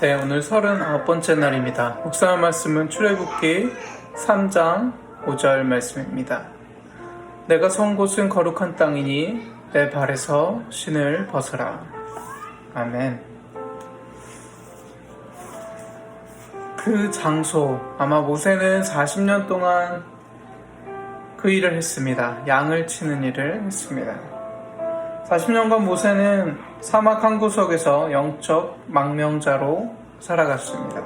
네, 오늘 39번째 날입니다. 묵상할 말씀은 출애굽기 3장 5절 말씀입니다. 내가 선 곳은 거룩한 땅이니 내 발에서 신을 벗어라. 아멘. 그 장소, 아마 모세는 40년 동안 그 일을 했습니다. 양을 치는 일을 했습니다. 40년간 모세는 사막 한 구석에서 영적 망명자로 살아갔습니다.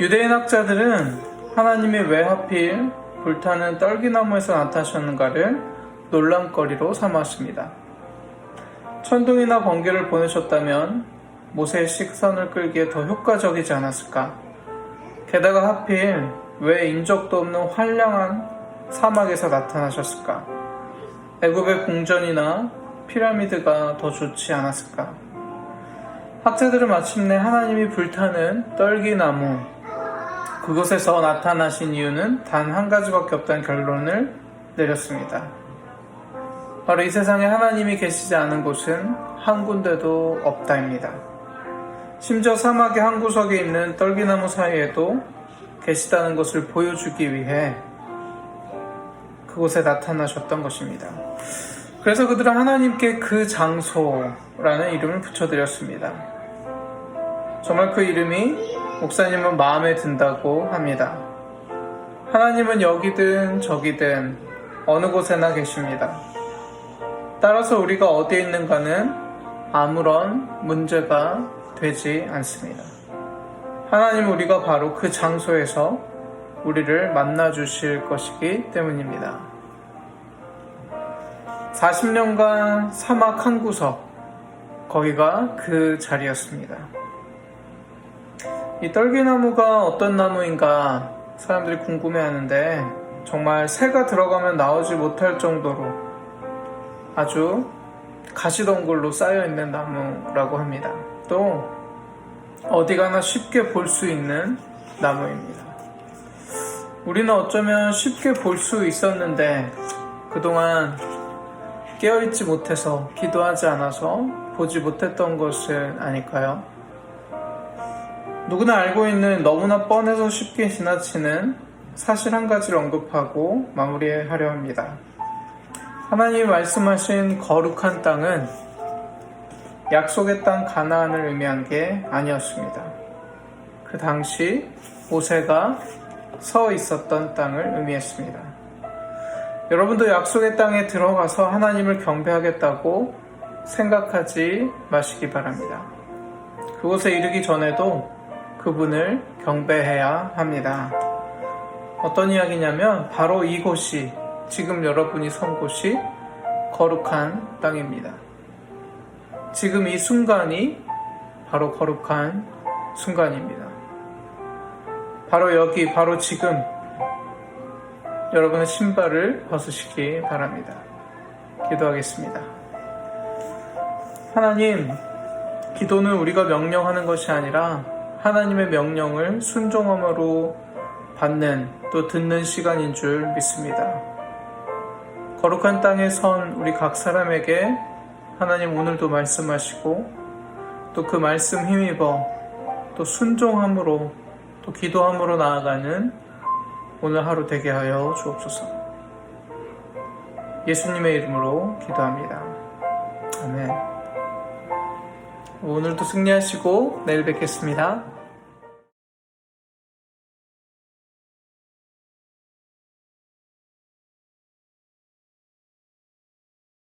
유대인 학자들은 하나님이 왜 하필 불타는 떨기나무에서 나타나셨는가를 논란거리로 삼았습니다. 천둥이나 번개를 보내셨다면 모세의 식선을 끌기에 더 효과적이지 않았을까? 게다가 하필 왜 인적도 없는 황량한 사막에서 나타나셨을까? 애굽의 궁전이나 피라미드가 더 좋지 않았을까? 학자들은 마침내 하나님이 불타는 떨기나무 그곳에서 나타나신 이유는 단 한 가지밖에 없다는 결론을 내렸습니다. 바로 이 세상에 하나님이 계시지 않은 곳은 한 군데도 없다입니다. 심지어 사막의 한 구석에 있는 떨기나무 사이에도 계시다는 것을 보여주기 위해 그곳에 나타나셨던 것입니다. 그래서 그들은 하나님께 그 장소라는 이름을 붙여드렸습니다. 정말 그 이름이 목사님은 마음에 든다고 합니다. 하나님은 여기든 저기든 어느 곳에나 계십니다. 따라서 우리가 어디에 있는가는 아무런 문제가 되지 않습니다. 하나님 우리가 바로 그 장소에서 우리를 만나 주실 것이기 때문입니다. 40년간 사막 한 구석, 거기가 그 자리였습니다. 이 떨기나무가 어떤 나무인가 사람들이 궁금해 하는데 정말 새가 들어가면 나오지 못할 정도로 아주 가시덩굴로 쌓여 있는 나무라고 합니다. 또 어디 가나 쉽게 볼 수 있는 나무입니다. 우리는 어쩌면 쉽게 볼 수 있었는데 그동안 깨어있지 못해서 기도하지 않아서 보지 못했던 것은 아닐까요? 누구나 알고 있는 너무나 뻔해서 쉽게 지나치는 사실 한 가지를 언급하고 마무리하려 합니다. 하나님이 말씀하신 거룩한 땅은 약속의 땅 가나안을 의미한 게 아니었습니다. 그 당시 모세가 서 있었던 땅을 의미했습니다. 여러분도 약속의 땅에 들어가서 하나님을 경배하겠다고 생각하지 마시기 바랍니다. 그곳에 이르기 전에도 그분을 경배해야 합니다. 어떤 이야기냐면 바로 이곳이 지금 여러분이 선 곳이 거룩한 땅입니다. 지금 이 순간이 바로 거룩한 순간입니다. 바로 여기, 바로 지금 여러분의 신발을 벗으시기 바랍니다. 기도하겠습니다. 하나님, 기도는 우리가 명령하는 것이 아니라 하나님의 명령을 순종함으로 받는 또 듣는 시간인 줄 믿습니다. 거룩한 땅에 선 우리 각 사람에게 하나님 오늘도 말씀하시고 또 그 말씀 힘입어 또 순종함으로 또 기도함으로 나아가는 오늘 하루 되게 하여 주옵소서. 예수님의 이름으로 기도합니다. 아멘. 오늘도 승리하시고 내일 뵙겠습니다.